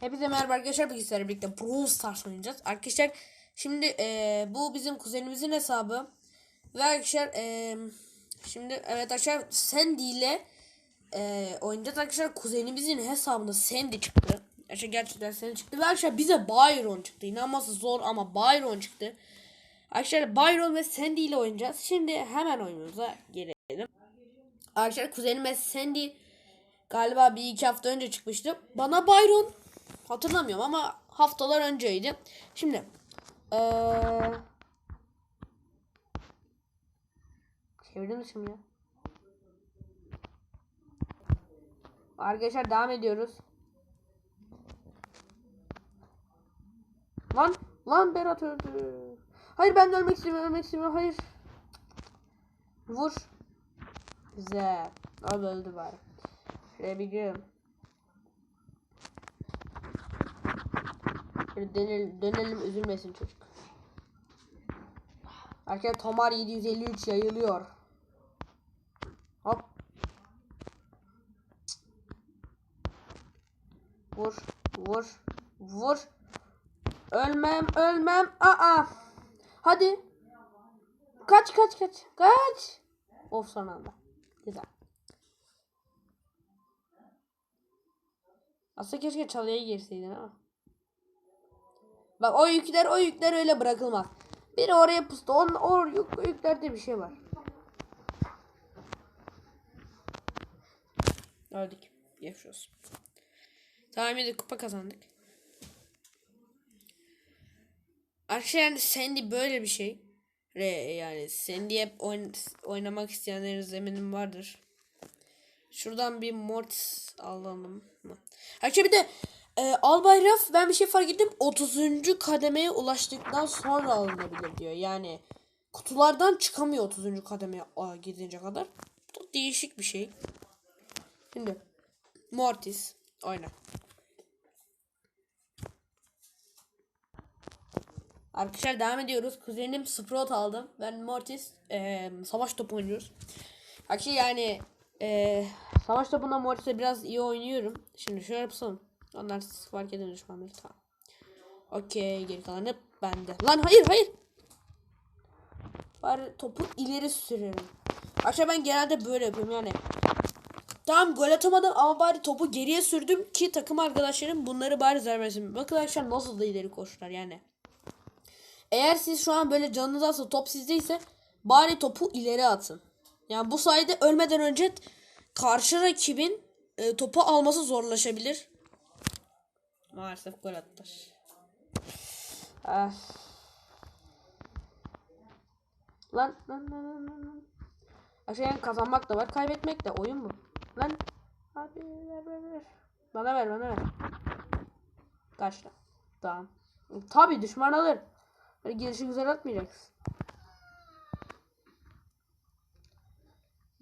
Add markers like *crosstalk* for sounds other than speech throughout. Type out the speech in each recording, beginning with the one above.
Hepinize merhaba arkadaşlar. Bilgisayarla birlikte Brawl Stars oynayacağız. Arkadaşlar şimdi eee, bu bizim kuzenimizin hesabı. Ve arkadaşlar eee, şimdi evet arkadaşlar Sandy ile eee, oynayacağız. Arkadaşlar kuzenimizin hesabında Sandy çıktı. Arkadaşlar gerçekten Sandy çıktı. Ve arkadaşlar bize Byron çıktı. İnanması zor ama Byron çıktı. Arkadaşlar Byron ve Sandy ile oynayacağız. Şimdi hemen oyunumuza gelelim. Arkadaşlar kuzenime Sandy galiba bir iki hafta önce çıkmıştı. Bana Byron hatırlamıyorum ama haftalar önceydi. Şimdi eee çevirdim mi şimdi? Arkadaşlar devam ediyoruz. Lan lan Berat öldü. Hayır ben de ölmek istemiyorum ölmek istemiyorum hayır. Vur. Güzel. Abi öldü bari. Şuraya bir girelim. Dönelim, dönelim üzülmesin çocuk. Arkadaşlar Tomar 753 yayılıyor. Hop. Vur, vur, vur. Ölmem, ölmem. Aa. Hadi. Kaç, kaç, kaç. Kaç. Of son anda. Güzel. Aslında keşke çalıya girseydin ama. Bak o yükler o yükler öyle bırakılmaz. Biri oraya pustu. On, o yük, yüklerde bir şey var. Öldük. Geçmiş. Tamam de kupa kazandık. Arkadaşlar yani Sandy böyle bir şey. Re yani Sandy'ye oyn oynamak isteyenlerin eminim vardır. Şuradan bir Mortis alalım mı? Arkadaşlar bir de e, Albay Raf ben bir şey fark ettim. 30. kademeye ulaştıktan sonra alınabilir diyor. Yani kutulardan çıkamıyor 30. kademeye gidince kadar. Bu değişik bir şey. Şimdi Mortis oyna. Arkadaşlar devam ediyoruz. Kuzenim Sprout aldım. Ben Mortis e, savaş topu oynuyoruz. Arkadaşlar yani e, savaş topunda Mortis'e biraz iyi oynuyorum. Şimdi şöyle yapalım. Onlar fark eden düşmanları tamam. Okey geri kalanı bende. Lan hayır hayır. Bari topu ileri sürerim. Arkadaşlar ben genelde böyle yapıyorum yani. Tamam gol atamadım ama bari topu geriye sürdüm ki takım arkadaşlarım bunları bari vermesin. Bakın arkadaşlar nasıl da ileri koştular yani. Eğer siz şu an böyle canınız azsa top sizdeyse bari topu ileri atın. Yani bu sayede ölmeden önce karşı rakibin e, topu alması zorlaşabilir. Maalesef gol attılar. Ah. Lan lan lan lan lan. lan. Aşağı yani kazanmak da var, kaybetmek de oyun bu. Lan. Hadi ver ver ver. Bana ver bana ver. Kaçta. Tamam. Tabi düşman alır. Böyle gelişi güzel atmayacaksın.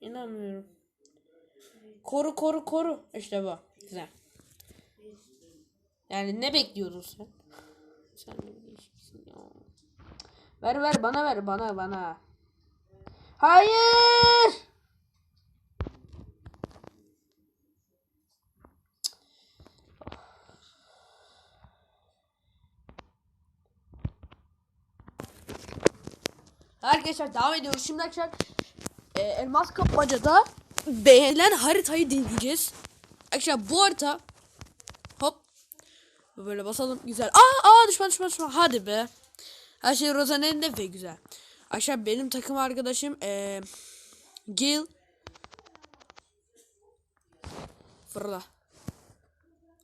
İnanmıyorum. Koru koru koru. İşte bu. Güzel. Yani ne bekliyordun sen? Sen ne değişiksin ya. Ver ver bana ver bana bana. Hayır. Arkadaşlar devam ediyoruz. Şimdi arkadaşlar e, elmas kapmacada beğenilen haritayı deneyeceğiz. Arkadaşlar bu harita hop böyle basalım güzel. Aa aa düşman düşman düşman hadi be. Her şey Rozan'ın elinde ve güzel. Arkadaşlar benim takım arkadaşım e, Gil Fırla.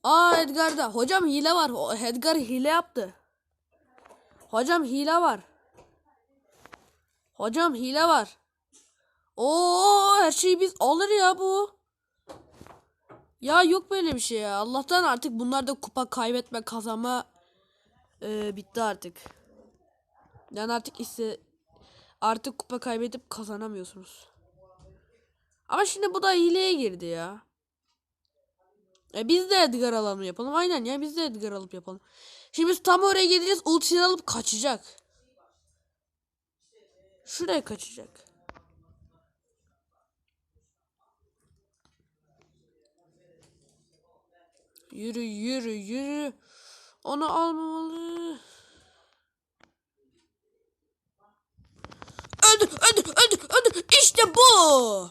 Aa Edgar'da. Hocam hile var. Edgar hile yaptı. Hocam hile var. Hocam hile var. Oo her şeyi biz alır ya bu. Ya yok böyle bir şey ya. Allah'tan artık bunlarda kupa kaybetme kazanma e, bitti artık. Yani artık ise artık kupa kaybedip kazanamıyorsunuz. Ama şimdi bu da hileye girdi ya. E biz de Edgar alalım yapalım. Aynen ya biz de Edgar alıp yapalım. Şimdi biz tam oraya gideceğiz. Ultisini alıp kaçacak. Şuraya kaçacak. Yürü yürü yürü. Onu almamalı. Öldü öldü öldü öldü. İşte bu.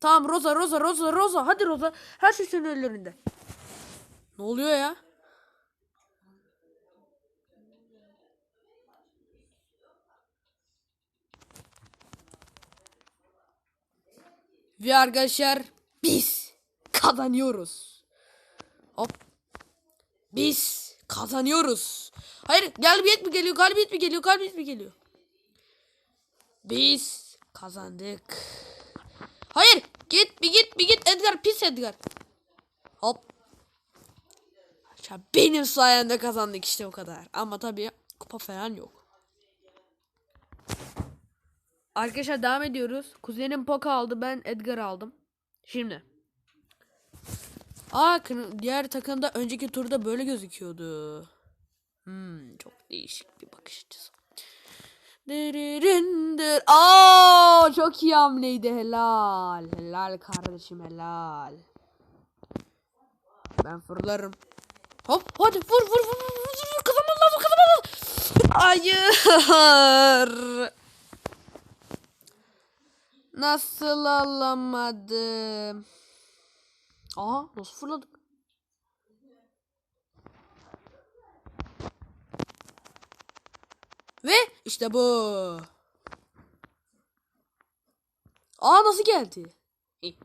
Tamam Rosa Rosa Rosa Rosa. Hadi Rosa. Her şey senin ellerinde. Ne oluyor ya? Ve arkadaşlar biz kazanıyoruz. Hop. Biz kazanıyoruz. Hayır galibiyet mi geliyor? Galibiyet mi geliyor? Galibiyet mi geliyor? Biz kazandık. Hayır git bir git bir git Edgar pis Edgar. Hop. Ya benim sayemde kazandık işte o kadar. Ama tabii kupa falan yok. Arkadaşlar devam ediyoruz. Kuzenim Poco aldı ben Edgar aldım. Şimdi. Aa diğer takımda önceki turda böyle gözüküyordu. Hmm, çok değişik bir bakış açısı. Dırırındır. Aa, çok iyi hamleydi helal. Helal kardeşim helal. Ben fırlarım. Hop hadi vur vur vur vur vur vur kazanman lazım kazanman lazım. Hayır. Nasıl alamadım? Aha nasıl fırladık? Ve işte bu. Aa nasıl geldi? *laughs*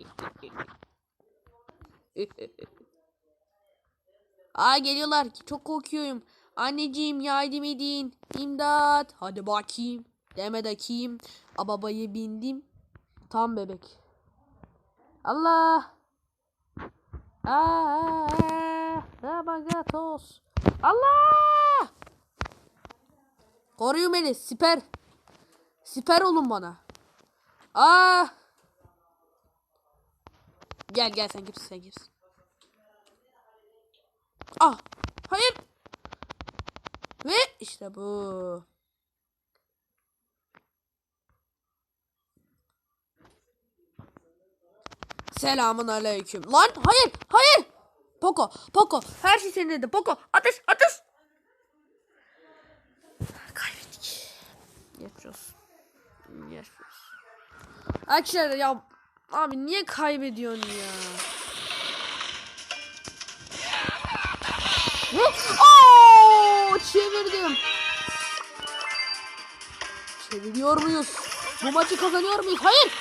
Aa geliyorlar. Çok korkuyorum. Anneciğim yardım edin. İmdat. Hadi bakayım. Deme de kim. Ababaya bindim. Tam bebek. Allah. Aa, Rabagatos. Allah. Koruyun beni. Siper. Siper olun bana. Aa. Gel gel sen kimsin sen kimsin. Ah. Hayır. Ve işte bu. Selamun aleyküm. Lan hayır hayır. Poco Poco her şey senin elinde Poco ateş ateş. Kaybettik. Geçiyoruz. Geçiyoruz. Arkadaşlar ya abi niye kaybediyorsun ya? Oo, çevirdim. Çeviriyor muyuz? Bu maçı kazanıyor muyuz? Hayır.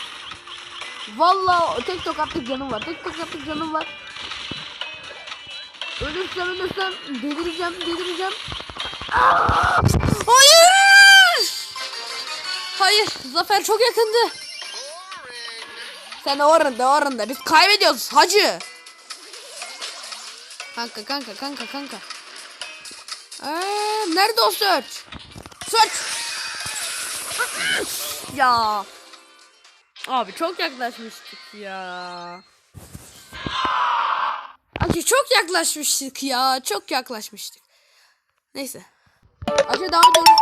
Vallahi tek tokatlık canım var. Tek tokatlık canım var. Ölürsem ölürsem delireceğim delireceğim. Aa! Hayır! Hayır zafer çok yakındı. Sen orada orada biz kaybediyoruz hacı. Kanka kanka kanka kanka. Ee, nerede o search? Search. ya. Abi çok yaklaşmıştık ya. Abi çok yaklaşmıştık ya. Çok yaklaşmıştık. Neyse. Acı devam ediyoruz.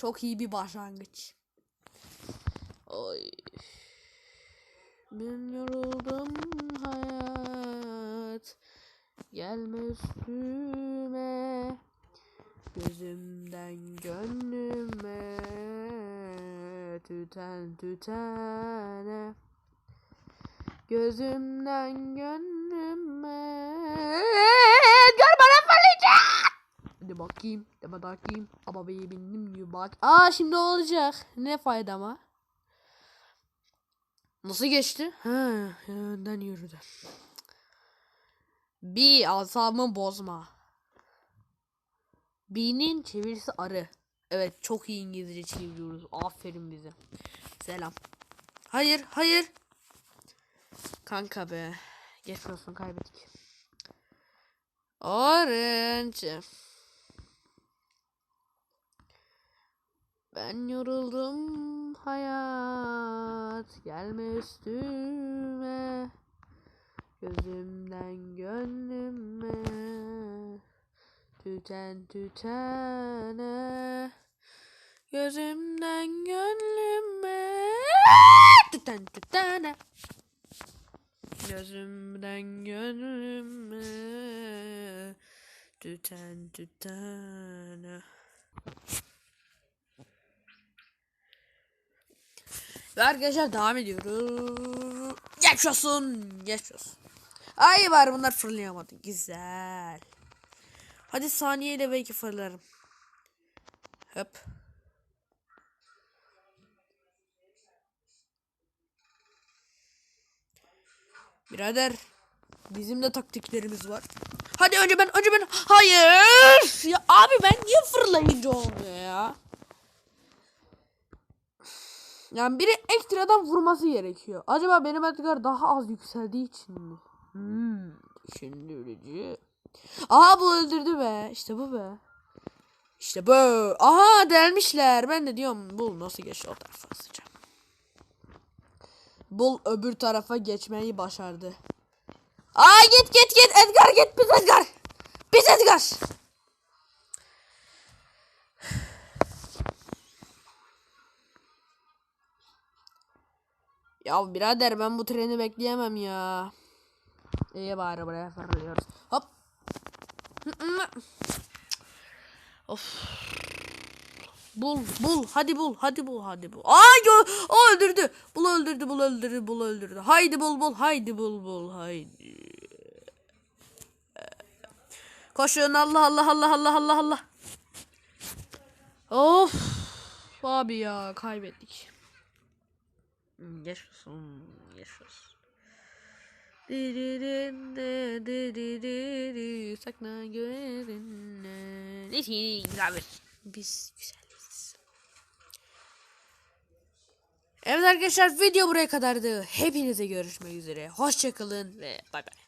Çok iyi bir başlangıç. Oy. Ben yoruldum hayat. Gelme üstüme. Gözümden gönlüme. Tüten tütene. Gözümden gönlüme. Gör bana fırlayacak. Hadi bakayım. Hadi bakayım. Ama beyi bindim gibi bak. Aa şimdi olacak. Ne fayda ama. Nasıl geçti? Ha, önden yürüdü. Bir asabımı bozma. B'nin çevirisi arı. Evet çok iyi İngilizce çeviriyoruz. Aferin bize. Selam. Hayır hayır. Kanka be. Geç olsun kaybettik. Orange. Ben yoruldum hayat gelme üstüme Gözümden gönlüme Tüten tütene Gözümden gönlüme Tüten Gözümden gönlüme Tüten tütene Ve arkadaşlar devam ediyoruz. Geç olsun. Geç olsun. Ay var bunlar fırlayamadı. Güzel. Hadi saniyeyle belki fırlarım. Hop. Birader. Bizim de taktiklerimiz var. Hadi önce ben önce ben. Hayır. Ya abi ben niye fırlayınca olmuyor ya? Yani biri ekstradan vurması gerekiyor. Acaba benim Edgar daha az yükseldiği için mi? Hmm, düşündürücü. Aha bu öldürdü be. İşte bu be. İşte bu. Aha delmişler. Ben de diyorum bul nasıl geçti o tarafa. Bul öbür tarafa geçmeyi başardı. Aa git git git Edgar git biz Edgar. Biz Edgar. Ya birader ben bu treni bekleyemem ya. İyi bari buraya fırlıyoruz. Hop. Of. Bul bul hadi bul hadi bul hadi bul. Ay o, o öldürdü. Bul öldürdü bul öldürdü bul öldürdü. Haydi bul bul haydi bul bul haydi. Koşun Allah Allah Allah Allah Allah Allah. Of. Abi ya kaybettik. Yaşasın, yaşasın. Diririri, sakla gözünle. Neyse, güzel bir. Biz güzeliz. Evet arkadaşlar video buraya kadardı. Hepinize görüşmek üzere. Hoşçakalın ve bay bay.